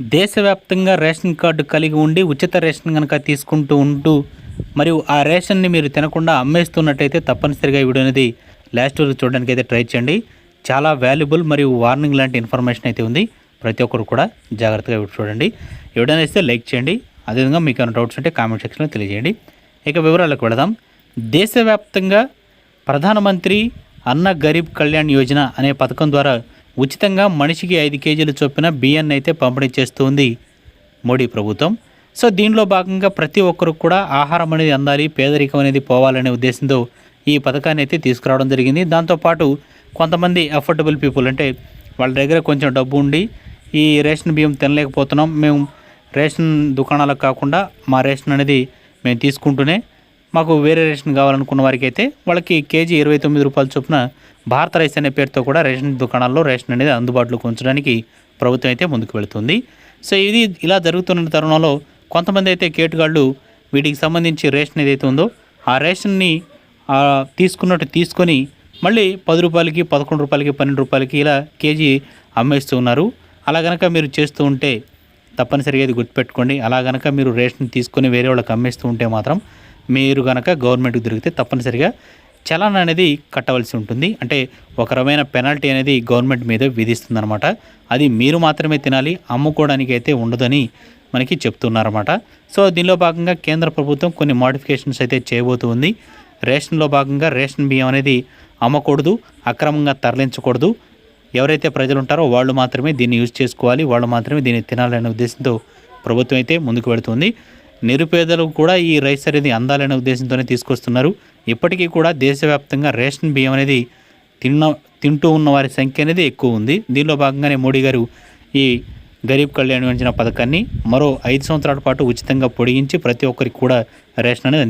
దేశవ్యాప్తంగా ration card కలిగి ఉండి ఉచిత రేషన్ కనుక తీసుకుంటూ ఉంటూ మరియు ఆ రేషన్ని మీరు తినకుండా అమ్మేస్తున్నట్టయితే తప్పనిసరిగా ఈ వీడియో అనేది లాస్ట్ వరకు చూడడానికి అయితే ట్రై చేయండి. చాలా వాల్యుబుల్ మరియు వార్నింగ్ లాంటి ఇన్ఫర్మేషన్ అయితే ఉంది. ప్రతి ఒక్కరు కూడా జాగ్రత్తగా చూడండి. ఎవడైనా ఇస్తే లైక్ చేయండి. అదేవిధంగా మీకు ఏమైనా డౌట్స్ ఉంటే కామెంట్ సెక్షన్లో తెలియజేయండి. ఇక వివరాలకు వెళదాం. దేశవ్యాప్తంగా ప్రధానమంత్రి అన్న గరీబ్ కళ్యాణ్ యోజన అనే పథకం ద్వారా ఉచితంగా మనిషికి ఐదు కేజీలు చొప్పున బియ్యాన్ని అయితే పంపిణీ చేస్తుంది మోడీ ప్రభుత్వం. సో దీనిలో భాగంగా ప్రతి ఒక్కరు కూడా ఆహారం అనేది అందాలి పేదరికం అనేది పోవాలనే ఉద్దేశంతో ఈ పథకాన్ని అయితే తీసుకురావడం జరిగింది. దాంతోపాటు కొంతమంది అఫోర్డబుల్ పీపుల్ అంటే వాళ్ళ దగ్గర కొంచెం డబ్బు ఉండి ఈ రేషన్ బియ్యం తినలేకపోతున్నాం. మేము రేషన్ దుకాణాలకు కాకుండా మా రేషన్ అనేది మేము తీసుకుంటూనే మాకు వేరే రేషన్ కావాలనుకున్న వారికి అయితే వాళ్ళకి కేజీ ఇరవై తొమ్మిది రూపాయల చొప్పున భారత రైస్ అనే పేరుతో కూడా రేషన్ దుకాణాల్లో రేషన్ అనేది అందుబాటులోకి ఉంచడానికి ప్రభుత్వం అయితే ముందుకు వెళుతుంది. సో ఇది ఇలా జరుగుతున్న తరుణంలో కొంతమంది అయితే కేటుగాళ్ళు వీటికి సంబంధించి రేషన్ ఏదైతే ఉందో ఆ రేషన్ని తీసుకున్నట్టు తీసుకొని మళ్ళీ పది రూపాయలకి పదకొండు రూపాయలకి పన్నెండు రూపాయలకి ఇలా కేజీ అమ్మేస్తూ ఉన్నారు. అలా కనుక మీరు చేస్తూ ఉంటే తప్పనిసరిగా ఇది గుర్తుపెట్టుకోండి. అలా గనక మీరు రేషన్ తీసుకొని వేరే వాళ్ళకి అమ్మేస్తూ ఉంటే మాత్రం మీరు కనుక గవర్నమెంట్కి దొరికితే తప్పనిసరిగా చలాన్ అనేది కట్టవలసి ఉంటుంది. అంటే ఒక రకమైన పెనాల్టీ అనేది గవర్నమెంట్ మీద విధిస్తుందన్నమాట. అది మీరు మాత్రమే తినాలి అమ్ముకోవడానికి అయితే ఉండదని మనకి చెప్తున్నారన్నమాట. సో దీనిలో భాగంగా కేంద్ర ప్రభుత్వం కొన్ని మోడిఫికేషన్స్ అయితే చేయబోతుంది. రేషన్లో భాగంగా రేషన్ బియ్యం అనేది అమ్మకూడదు అక్రమంగా తరలించకూడదు. ఎవరైతే ప్రజలు ఉంటారో వాళ్ళు మాత్రమే దీన్ని యూజ్ చేసుకోవాలి వాళ్ళు మాత్రమే దీన్ని తినాలనే ఉద్దేశంతో ప్రభుత్వం అయితే ముందుకు వెళుతుంది. నిరుపేదలకు కూడా ఈ రైస్ అనేది అందాలనే ఉద్దేశంతోనే తీసుకొస్తున్నారు. ఇప్పటికీ కూడా దేశవ్యాప్తంగా రేషన్ బియ్యం అనేది తిన్న తింటూ ఉన్న వారి సంఖ్య అనేది ఎక్కువ ఉంది. దీనిలో భాగంగానే మోడీ గారు ఈ గరీబ్ కళ్యాణ్ యోజన పథకాన్ని మరో ఐదు సంవత్సరాల పాటు ఉచితంగా పొడిగించి ప్రతి ఒక్కరికి కూడా రేషన్ అనేది